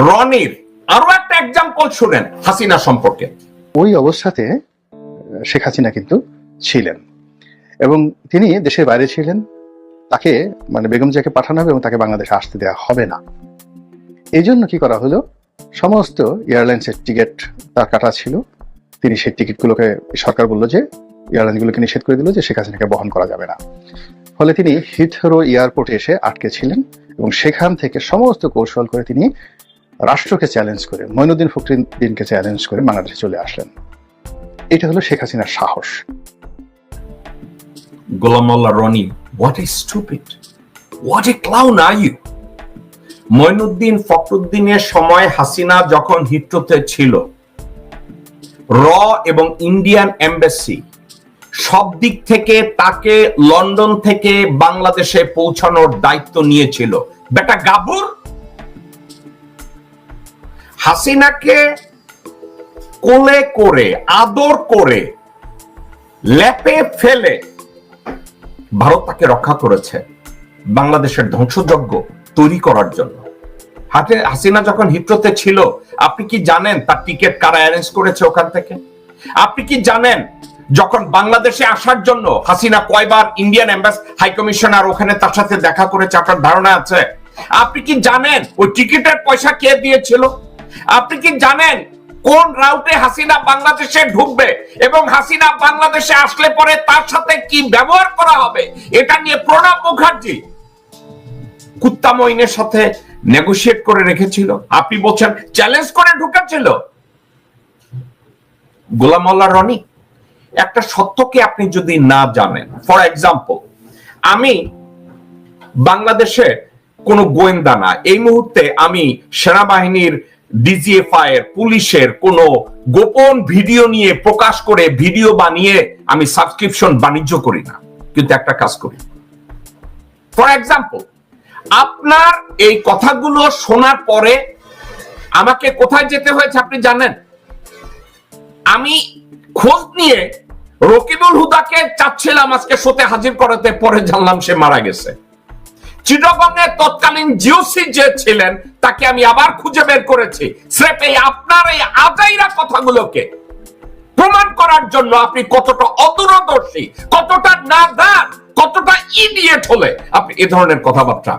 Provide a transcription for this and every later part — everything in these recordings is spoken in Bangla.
রনির আরও একটা এক্সাম্পল শুনেন হাসিনা সম্পর্কে। ওই অবস্থাতে শেখ হাসিনা কিন্তু ছিলেন। এবং তিনি দেশের বাইরে ছিলেন। তাকে মানে বেগম জিয়াকে পাঠানো হবে এবং তাকে বাংলাদেশে আসতে দেওয়া হবে না। এই জন্য কি করা হলো? সমস্ত এয়ারলাইন্সের টিকিট তার কাটা ছিল। তিনি সেই টিকিটগুলোকে, সরকার বলল যে এয়ারলাইনগুলোকে নিষেধ করে দিল যে শেখ হাসিনাকে বহন করা যাবে না। ফলে তিনি হিথরো এয়ারপোর্টে এসে আটকে ছিলেন এবং সেখান থেকে সমস্ত কৌশল করে তিনি রাষ্ট্রকে চ্যালেঞ্জ করে, মইনুদ্দিন ফখরুদ্দিনকে চ্যালেঞ্জ করে বাংলাদেশে চলে আসলেন। এটা হলো শেখ হাসিনার সাহস। Golam Mollah Rony what is stupid what a clown are you Moinuddin ফখরুদ্দিনের সময় হাসিনা যখন হিট্রোতে ছিল, র এবং ইন্ডিয়ান এম্বাসি সব দিক থেকে তাকে লন্ডন থেকে বাংলাদেশে পৌঁছানোর দায়িত্ব নিয়েছিল। বেটা গাবুর হাসিনাকে কোলে করে, আদর করে, লেপে ফেলে ভারত তাকে রক্ষা করেছে বাংলাদেশের ধ্বংসযজ্ঞ তৈরি করার জন্য। হাতে হাসিনা যখন হিট্রোতে ছিল, আপনি কি জানেন তার টিকিট কারা অ্যারেঞ্জ করেছে ওখান থেকে? আপনি কি জানেন যখন বাংলাদেশে আসার জন্য হাসিনা কয়বার ইন্ডিয়ান এম্বাস হাই কমিশনার ওখানে তার সাথে দেখা করেছে, আপনার ধারণা আছে? আপনি কি জানেন ওই টিকিটের পয়সা কে দিয়েছিল? আপনি কি জানেন কোন রাউটে হাসিনা বাংলাদেশে ঢুকবে এবং হাসিনা বাংলাদেশে আসলে পরে তার সাথে কি ব্যবহার করা হবে? এটা নিয়ে প্রণব মুখার্জি কুত্তা মইনের সাথে নেগোশিয়েট করে রেখেছিল। আপনি বলছেন চ্যালেঞ্জ করে ঢুকেছিল? গোলাম রনি, একটা সত্যকে আপনি যদি না জানেন ফর এক্সাম্পল আমি বাংলাদেশে কোনো গোয়েন্দা না। এই মুহূর্তে আমি সেনাবাহিনীর ডিজিএফআই এর, পুলিশের কোন গোপন ভিডিও নিয়ে প্রকাশ করে ভিডিও বানিয়ে আমি সাবস্ক্রিপশন বাণিজ্য করি না, কিন্তু একটা কাজ করি। ফর এক্সাম্পল আপনার এই কথাগুলো শোনার পরে আমাকে কোথায় যেতে হয়েছে আপনি জানেন? আমি খোঁজ নিয়ে রকিবুল হুদাকে চাচ্ছিলাম আজকে শোতে হাজির করাতে, পরে জানলাম সে মারা গেছে। চিটগঙ্গে তৎকালীন জিওসি যে ছিলেন, তাকে আমি আবার খুঁজে বের করেছি। স্রেফ এই আপনার এই আজাইরা কথাগুলোকে প্রমাণ করার জন্য আপনি কতটা অদূরদর্শী, কতটা নাদান কতটা ইডিয়েট হলে আপনি এ ধরনের কথাবার্তা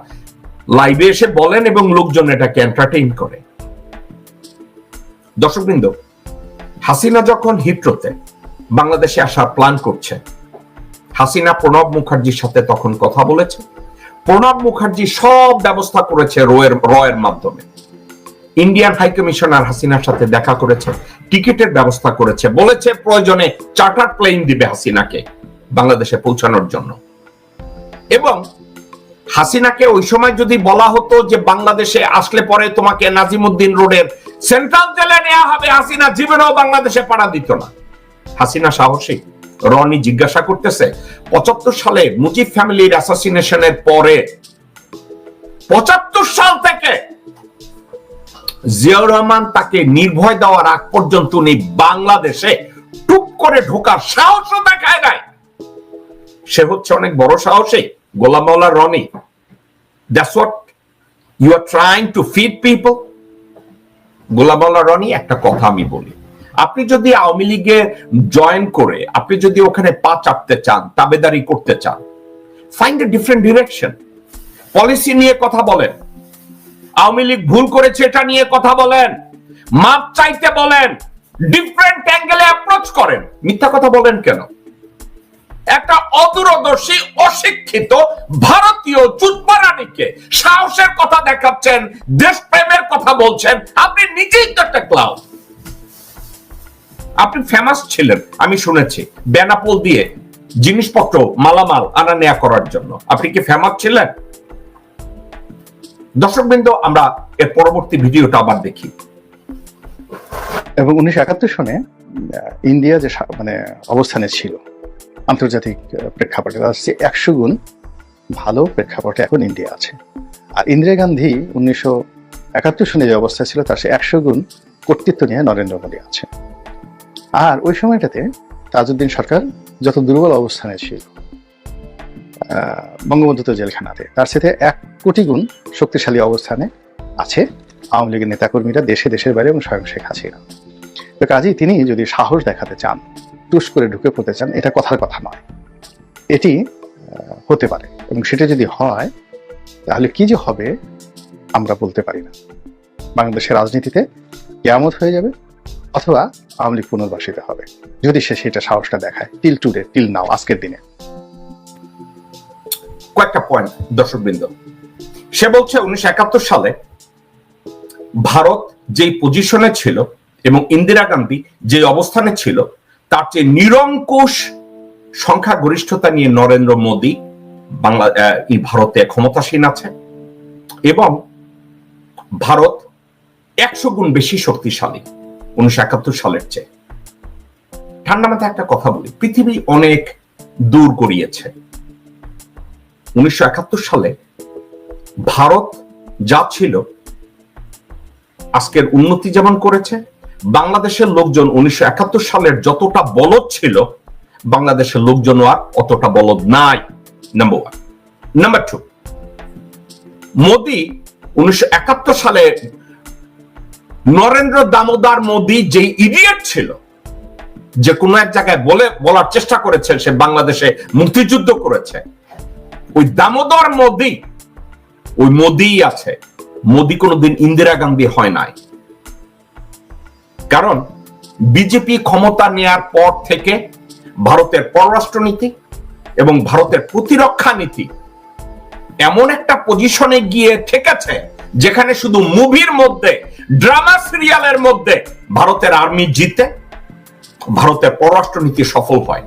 লাইভে এসে বলেন এবং লোকজন এটাকে এন্টারটেইন করে। দর্শকবৃন্দ, হাসিনা যখন হিট্রোতে বাংলাদেশে আসার প্ল্যান করছে, হাসিনা প্রণব মুখার্জির সাথে তখন কথা বলেছে। প্রণব মুখার্জি সব ব্যবস্থা করেছে রয়ের রয়ের মাধ্যমে। ইন্ডিয়ান হাই কমিশনার হাসিনার সাথে দেখা করেছে, টিকিটের ব্যবস্থা করেছে, বলেছে প্রয়োজনে চার্টার প্লেন দিবে হাসিনাকে বাংলাদেশে পৌঁছানোর জন্য। এবং হাসিনাকে ওই সময় যদি বলা হতো যে বাংলাদেশে আসলে পরে তোমাকে নাজিমুদ্দিন রোডের সেন্ট্রাল জেলে নেওয়া হবে, হাসিনা জীবনেও বাংলাদেশে পাড়া দিত না। হাসিনা সাহসী। রনি জিজ্ঞাসা করতেছে, পঁচাত্তর সালে মুজিব ফ্যামিলির অ্যাসাসিনেশনের পরে, পঁচাত্তর সাল থেকে জিয়াউর রহমান তাকে নির্ভয় দেওয়ার আগ পর্যন্ত উনি বাংলাদেশে টুক করে ঢোকার সাহসও দেখায় নাই। সে হচ্ছে অনেক বড় সাহসী, Golam Mowla Rony. That's what you are trying to feed people Golam Mowla Rony একটা কথা আমি বলি। আপনি যদি আওয়ামী লীগে জয়েন করে, আপনি যদি ওখানে পা চাপতে চান, তাবেদারি করতে চান find a different direction policy নিয়ে কথা বলেন। আওয়ামী লীগ ভুল করেছে, এটা নিয়ে কথা বলেন। মাপ চাইতে বলেন। ডিফারেন্ট অ্যাঙ্গেলে অ্যাপ্রোচ করেন। মিথ্যা কথা বলেন কেন? একটা অদূরদর্শী, অশিক্ষিত ভারতীয় চুতমারানিকে সাহসের কথা দেখাচ্ছেন, দেশপ্রেমের কথা বলছেন। আপনি নিজেই তো একটা ক্লাউড আপনি ফেমাস ছিলেন, আমি শুনেছি। বেনাপোল দিয়ে জিনিসপত্র, মালামাল আনা নেয়া করার জন্য। আপনি কি ফেমাস ছিলেন? দর্শকবৃন্দ, আমরা এর পরবর্তী ভিডিওটা আবার দেখি। এবং উনিশশো একাত্তর সনে ইন্ডিয়া যে মানে অবস্থানে ছিল, আন্তর্জাতিক প্রেক্ষাপটে, তার চেয়ে একশো গুণ ভালো প্রেক্ষাপটে এখন ইন্ডিয়া আছে। আর ইন্দিরা গান্ধী উনিশশো একাত্তর সনে যে অবস্থা ছিল, তার সে একশো গুণ কর্তৃত্ব নিয়ে নরেন্দ্র মোদী আছে আর ওই সময়টাতে তাজউদ্দিন সরকার যত দুর্বল অবস্থানে ছিল বঙ্গবন্ধু তো জেলখানাতে, তার সাথে এক কোটি গুণ শক্তিশালী অবস্থানে আছে আওয়ামী লীগের নেতাকর্মীরা দেশে, দেশের বাইরে এবং স্বয়ং শেখ হাসিনা। তো কাজেই তিনি যদি সাহস দেখাতে চান, টুস করে ঢুকে পড়তে চান, এটা কথার কথা নয়। এটি হতে পারে এবং সেটা যদি হয়, তাহলে কি যে হবে আমরা বলতে পারি না। বাংলাদেশের রাজনীতিতে কেয়ামত হয়ে যাবে অথবা আওয়ামী লীগ পুনর্বাসিত হবে। যদি সে সেটা সাহসটা দেখায় টিল টুডে টিল নাও আজকের দিনে। কয়েকটা পয়েন্ট দর্শকবৃন্দ। সে বলছে, উনিশশো একাত্তর সালে ভারত যেই পজিশনে ছিল এবং ইন্দিরা গান্ধী যে অবস্থানে ছিল, তার চেয়ে নিরঙ্কুশ সংখ্যাগরিষ্ঠতা নিয়ে নরেন্দ্র মোদী বাংলা এই ভারতে ক্ষমতাসীন আছে এবং ভারত একশো গুণ বেশি শক্তিশালী। উনিশশো একাত্তর সালের চেয়ে। ঠান্ডা মাথায় একটা কথা বলি, পৃথিবী অনেক দূর গড়িয়েছে। উনিশশো একাত্তর সালে ভারত যা ছিল, আজকের উন্নতি যেমন করেছে, বাংলাদেশের লোকজন উনিশশো একাত্তর সালের যতটা বলদ ছিল, বাংলাদেশের লোকজন আর অতটা বলদ নাই number one number two Modi উনিশশো একাত্তর সালে নরেন্দ্র দামোদর মোদি যে ইডিয়েট ছিল, যে কোনো এক জায়গায় বলে, বলার চেষ্টা করেছেন সে বাংলাদেশে মুক্তিযুদ্ধ করেছে। ওই দামোদর মোদি, ওই মোদি আছে। মোদি কোনোদিন ইন্দিরা গান্ধী হয় নাই। কারণ বিজেপি ক্ষমতা নেয়ার পর থেকে ভারতের পররাষ্ট্রনীতি এবং ভারতের প্রতিরক্ষা নীতি এমন একটা পজিশনে গিয়ে ঠেকেছে, যেখানে শুধু মুভির মধ্যে ড্রামা সিরিয়ালের মধ্যে ভারতের আর্মি জিতে, ভারতের পররাষ্ট্রনীতি সফল হয়।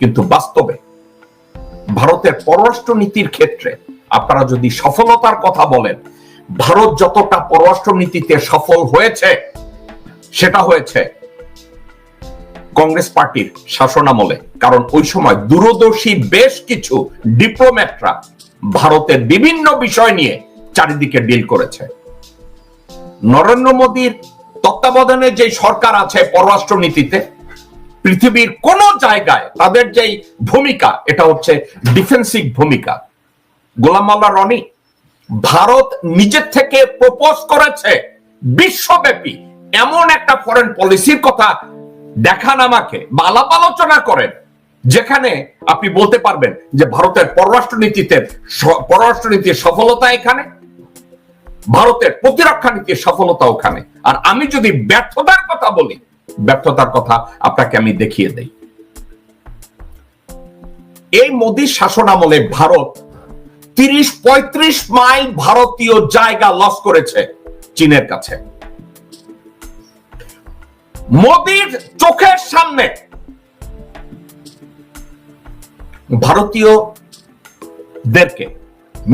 কিন্তু বাস্তবে ভারতের পররাষ্ট্র নীতির ক্ষেত্রে আপনারা যদি সফলতার কথা বলেন, ভারত যতটা পররাষ্ট্র নীতিতে সফল হয়েছে, সেটা হয়েছে কংগ্রেস পার্টির শাসনামলে। কারণ ওই সময় দূরদর্শী বেশ কিছু ডিপ্লোম্যাটরা ভারতের বিভিন্ন বিষয় নিয়ে চারিদিকে ডিল করেছে। নরেন্দ্র মোদীর তত্ত্বাবধানে যে সরকার আছে পররাষ্ট্র নীতিতে পৃথিবীর কোন জায়গায় তাদের যেই ভূমিকা, এটা হচ্ছে ডিফেন্সিভ ভূমিকা। গোলাম মাল্লা রনি ভারত নিজের থেকে প্রপোজ করেছে বিশ্বব্যাপী এমন একটা ফরেন পলিসির কথা দেখান আমাকে বা আলাপ আলোচনা করেন, যেখানে আপনি বলতে পারবেন যে ভারতের পররাষ্ট্র নীতিতে পররাষ্ট্র নীতির সফলতা এখানে ভারতের প্রতিরক্ষা নীতির সফলতা ওখানে আর আমি যদি ব্যর্থতার কথা বলি, ব্যর্থতার কথা আপনাকে আমি দেখিয়ে দেই। এই মোদীর শাসন আমলে ভারত তিরিশ পঁয়ত্রিশ মাইল ভারতীয় জায়গা লস করেছে চীনের কাছে। মোদীর চোখের সামনে ভারতীয়দেরকে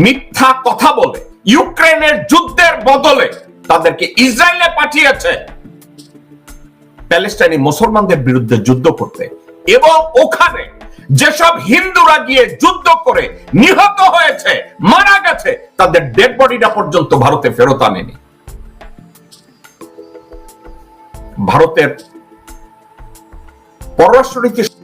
মিথ্যা কথা বলে ইউক্রেনের যুদ্ধের বদলে তাদেরকে ইসরায়েলে পাঠিয়েছে। প্যালেস্টাইনি মুসলমানদের বিরুদ্ধে যুদ্ধ করতে। এবং ওখানে যেসব হিন্দুরা গিয়ে যুদ্ধ করে নিহত হয়েছে, মারা গেছে, তাদের ডেড বডিটা পর্যন্ত ভারতে ফেরত আনেনি। ভারতের পররাষ্ট্রনীতি